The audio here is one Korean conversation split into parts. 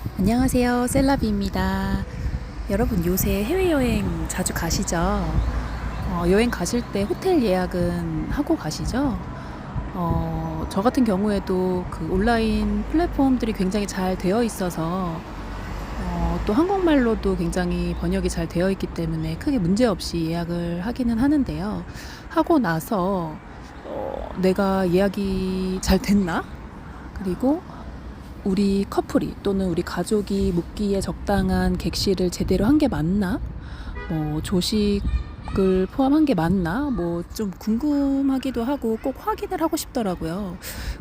안녕하세요. 셀라비입니다. 여러분 요새 해외여행 자주 가시죠? 어, 여행 가실 때 호텔 예약은 하고 가시죠? 어, 저 같은 경우에도 그 온라인 플랫폼들이 굉장히 잘 되어 있어서 어, 또 한국말로도 굉장히 번역이 잘 되어 있기 때문에 크게 문제 없이 예약을 하기는 하는데요. 하고 나서 어, 내가 예약이 잘 됐나? 그리고 우리 커플이 또는 우리 가족이 묵기에 적당한 객실을 제대로 한 게 맞나? 뭐 조식을 포함한 게 맞나? 뭐 좀 궁금하기도 하고 꼭 확인을 하고 싶더라고요.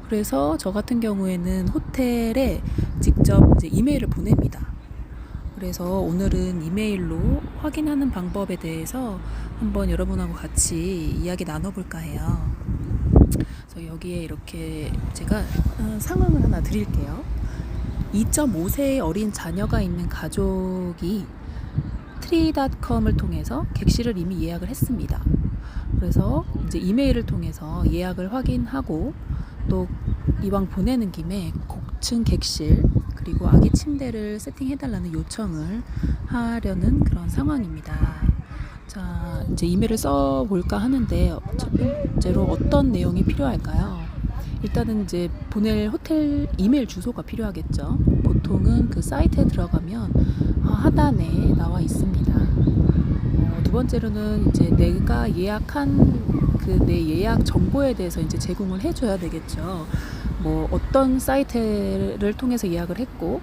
그래서 저 같은 경우에는 호텔에 직접 이제 이메일을 보냅니다. 그래서 오늘은 이메일로 확인하는 방법에 대해서 한번 여러분하고 같이 이야기 나눠볼까 해요. 여기에 이렇게 제가 어, 상황을 하나 드릴게요. 2.5세의 어린 자녀가 있는 가족이 트리닷컴을 통해서 객실을 이미 예약을 했습니다. 그래서 이제 이메일을 통해서 예약을 확인하고 또 이왕 보내는 김에 고층 객실 그리고 아기 침대를 세팅해달라는 요청을 하려는 그런 상황입니다. 자, 이제 이메일을 써볼까 하는데 첫 번째로 어떤 내용이 필요할까요? 일단은 이제 보낼 호텔 이메일 주소가 필요하겠죠. 보통은 그 사이트에 들어가면 어, 하단에 나와 있습니다. 어, 두 번째로는 이제 내가 예약한 그 내 예약 정보에 대해서 이제 제공을 해줘야 되겠죠. 뭐 어떤 사이트를 통해서 예약을 했고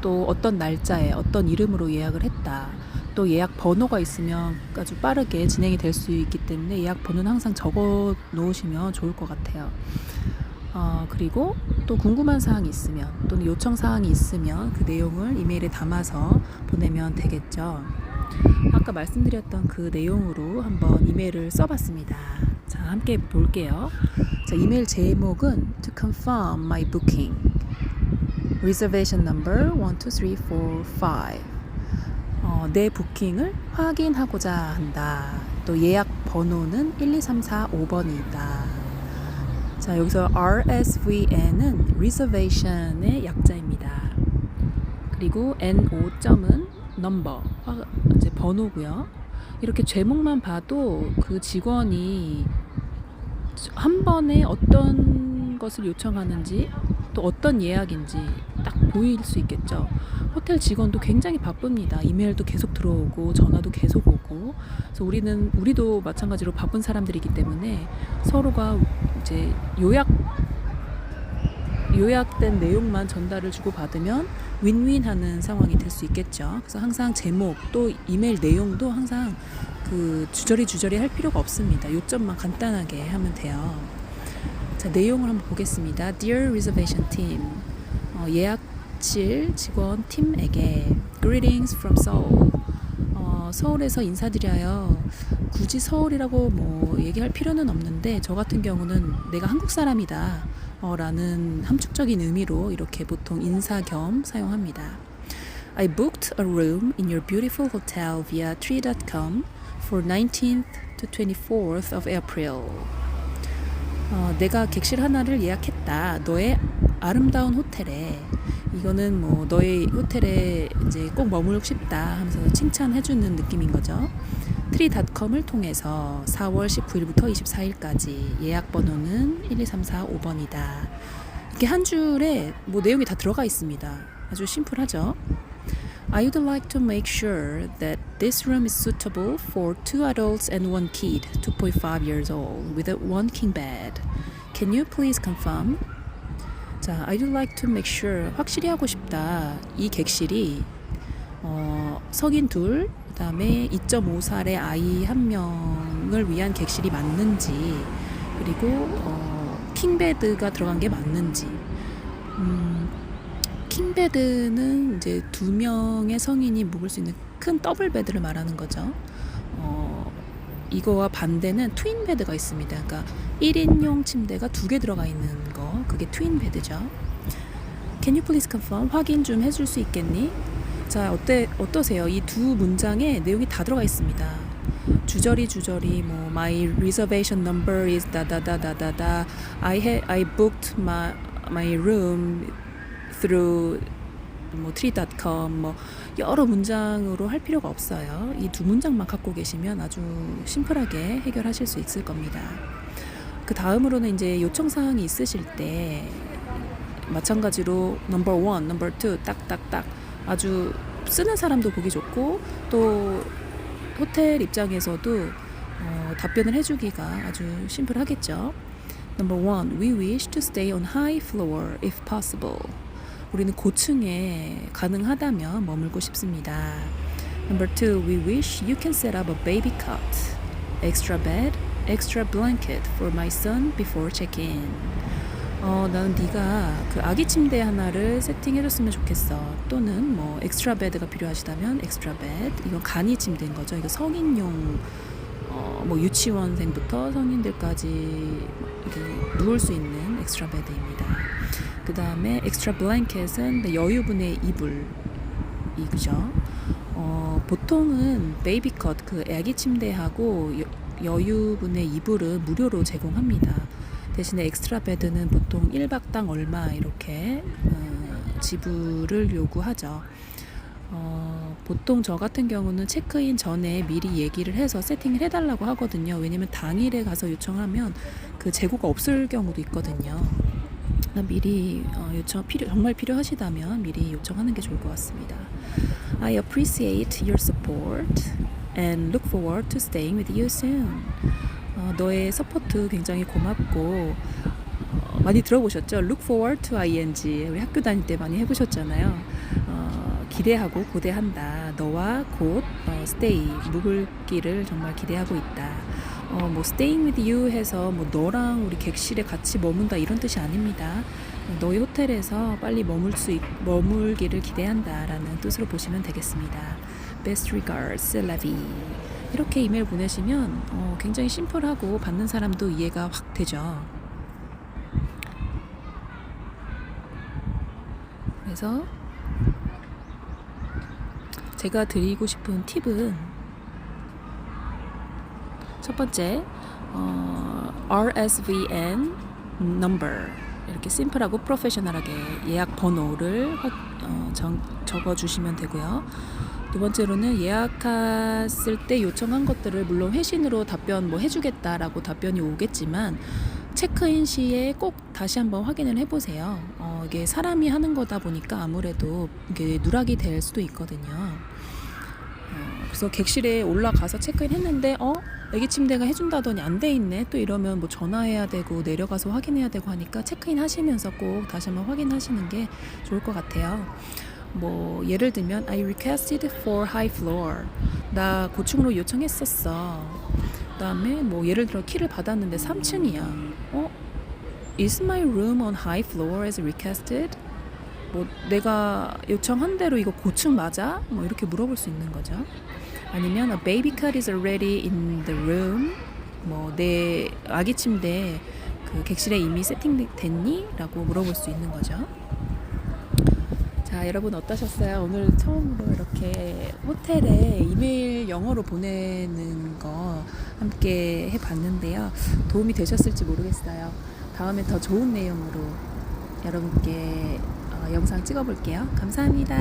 또 어떤 날짜에 어떤 이름으로 예약을 했다. 또 예약 번호가 있으면 아주 빠르게 진행이 될 수 있기 때문에 예약 번호는 항상 적어 놓으시면 좋을 것 같아요. 어, 그리고 또 궁금한 사항이 있으면 또는 요청 사항이 있으면 그 내용을 이메일에 담아서 보내면 되겠죠. 아까 말씀드렸던 그 내용으로 한번 이메일을 써봤습니다. 자, 함께 볼게요. 자, 이메일 제목은 to confirm my booking. reservation number 1, 2, 3, 4, 5. 어, 내 부킹을 확인하고자 한다. 또 예약 번호는 1, 2, 3, 4, 5번이다. 자, 여기서 RSVN은 reservation의 약자입니다. 그리고 NO 점은 number, 화- 이제 번호고요. 이렇게 제목만 봐도 그 직원이 한 번에 어떤 것을 요청하는지 또 어떤 예약인지 딱 보일 수 있겠죠. 호텔 직원도 굉장히 바쁩니다. 이메일도 계속 들어오고 전화도 계속 오고. 그래서 우리는 우리도 마찬가지로 바쁜 사람들이기 때문에 서로가 이제 요약 요약된 내용만 전달을 주고 받으면 윈윈하는 상황이 될 수 있겠죠. 그래서 항상 제목 또 이메일 내용도 항상 그 주저리 주저리 할 필요가 없습니다. 요점만 간단하게 하면 돼요. 자 내용을 한번 보겠습니다. Dear Reservation Team, 어, 예약실 직원 팀에게 Greetings from Seoul. 어, 서울에서 인사드려요. 굳이 서울이라고 뭐 얘기할 필요는 없는데 저 같은 경우는 내가 한국 사람이다. 어, 라는 함축적인 의미로 이렇게 보통 인사 겸 사용합니다. I booked a room in your beautiful hotel via tree.com for 19th to 24th of April. 어, 내가 객실 하나를 예약했다. 너의 아름다운 호텔에 이거는 뭐 너의 호텔에 이제 꼭 머물고 싶다 하면서 칭찬해 주는 느낌인 거죠. 트리닷컴을 통해서 4월 19일부터 24일까지 예약 번호는 1, 2, 3, 4, 5번이다. 이렇게 한 줄에 뭐 내용이 다 들어가 있습니다. 아주 심플하죠. I would like to make sure that this room is suitable for two adults and one kid, 2.5 years old, with a one king bed. Can you please confirm? 자, I would like to make sure 확실히 하고 싶다. 이 객실이 어, 성인 둘, 그다음에 2.5살의 아이 한 명을 위한 객실이 맞는지, 그리고 어, 킹베드가 들어간 게 맞는지. 음, 킹 베드는 이제 두 명의 성인이 묵을 수 있는 큰 더블 베드를 말하는 거죠. 어, 이거와 반대는 트윈 베드가 있습니다. 그러니까 1인용 침대가 두 개 들어가 있는 거, 그게 트윈 베드죠. Can you please confirm? 확인 좀 해줄 수 있겠니? 자, 어때 어떠세요? 이 두 문장에 내용이 다 들어가 있습니다. 주저리 주저리 뭐 my reservation number is 다다다다다다 I had I booked my my room through 뭐 tree.com 뭐 여러 문장으로 할 필요가 없어요. 이 두 문장만 갖고 계시면 아주 심플하게 해결하실 수 있을 겁니다. 그 다음으로는 이제 요청 사항이 있으실 때 마찬가지로 넘버 원, 넘버 투 딱딱딱 아주 쓰는 사람도 보기 좋고 또 호텔 입장에서도 어, 답변을 해주기가 아주 심플하겠죠. Number one, we wish to stay on high floor if possible. 우리는 고층에 가능하다면 머물고 싶습니다. Number two, we wish you can set up a baby cot, extra bed, extra blanket for my son before check-in. 어, 나는 네가 그 아기 침대 하나를 세팅해줬으면 좋겠어. 또는 뭐 엑스트라 베드가 필요하시다면 엑스트라 베드. 이건 간이 침대인 거죠. 이거 성인용 어, 뭐 유치원생부터 성인들까지 이렇게 누울 수 있는 엑스트라 베드입니다. 그 다음에 엑스트라 블랭켓은 여유분의 이불 이죠. 어, 보통은 베이비 컷 그 아기 침대하고 여, 여유분의 이불은 무료로 제공합니다. 대신에 엑스트라 베드는 보통 1박당 얼마 이렇게 어, 지불을 요구하죠. 어, 보통 저 같은 경우는 체크인 전에 미리 얘기를 해서 세팅을 해달라고 하거든요. 왜냐면 당일에 가서 요청하면 그 재고가 없을 경우도 있거든요. 그러니까 미리 어, 요청 필요 정말 필요하시다면 미리 요청하는 게 좋을 것 같습니다. I appreciate your support and look forward to staying with you soon. 어, 너의 서포트 굉장히 고맙고 어, 많이 들어보셨죠? Look forward to ing 우리 학교 다닐 때 많이 해보셨잖아요. 어, 기대하고 고대한다. 너와 곧 어, stay 묵을기를 정말 기대하고 있다. 어, 뭐 staying with you 해서 뭐 너랑 우리 객실에 같이 머문다 이런 뜻이 아닙니다. 너희 호텔에서 빨리 머물 수 있, 머물기를 기대한다라는 뜻으로 보시면 되겠습니다. Best regards, Levi. 이렇게 이메일 보내시면 어, 굉장히 심플하고 받는 사람도 이해가 확 되죠. 그래서 제가 드리고 싶은 팁은 첫 번째 어, RSVN number 이렇게 심플하고 프로페셔널하게 예약 번호를 확, 어, 정, 적어주시면 되고요. 두 번째로는 예약했을 때 요청한 것들을 물론 회신으로 답변 뭐 해주겠다라고 답변이 오겠지만 체크인 시에 꼭 다시 한번 확인을 해보세요. 어, 이게 사람이 하는 거다 보니까 아무래도 이게 누락이 될 수도 있거든요. 어, 그래서 객실에 올라가서 체크인 했는데 어 애기 침대가 해준다더니 안 돼 있네 또 이러면 뭐 전화해야 되고 내려가서 확인해야 되고 하니까 체크인 하시면서 꼭 다시 한번 확인하시는 게 좋을 것 같아요. 뭐 예를 들면 I requested for high floor 나 고층으로 요청했었어. 그다음에 뭐 예를 들어 키를 받았는데 3층이야. 어? Is my room on high floor as requested? 뭐 내가 요청한 대로 이거 고층 맞아? 뭐 이렇게 물어볼 수 있는 거죠. 아니면 a baby cot is already in the room. 뭐 내 아기 침대 그 객실에 이미 세팅됐니? 라고 물어볼 수 있는 거죠. 자, 여러분 어떠셨어요? 오늘 처음으로 이렇게 호텔에 이메일 영어로 보내는 거 함께 해봤는데요. 도움이 되셨을지 모르겠어요. 다음에 더 좋은 내용으로 여러분께 어, 영상 찍어볼게요. 감사합니다.